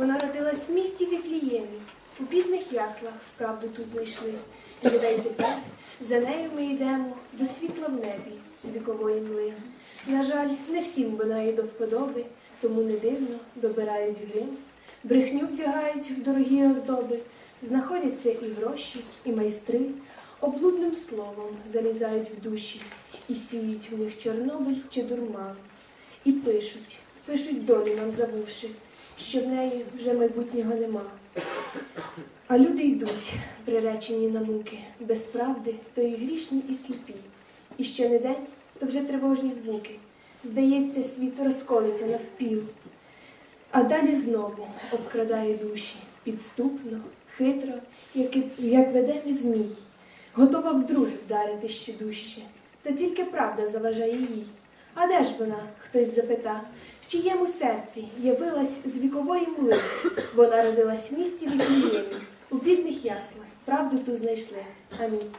Вона родилась в місті Віфліємі, у бідних яслах правду ту знайшли. Живе й тепер, за нею ми йдемо до світла в небі з вікової мли. На жаль, не всім вона і до вподоби, тому не дивно добирають грим, брехню вдягають в дорогі оздоби, знаходяться і гроші, і майстри, облудним словом залізають в душі і сіють в них Чорнобиль чи дурман. І пишуть, пишуть долю нам забувши, що в неї вже майбутнього нема. А люди йдуть, приречені на муки, без правди, то і грішні, і сліпі. І що не день, то вже тривожні звуки. Здається, світ розколиться навпіл. А далі знову обкрадає душі підступно, хитро, як, як веде і змій, готова вдруге вдарити ще дужче. Та тільки правда заважає їй. А де ж вона? хтось запита, в чиєму серці явилась з вікової мли. Вона родилась в місті Віфліємі, у бідних яслах, правду ту знайшли. Амінь.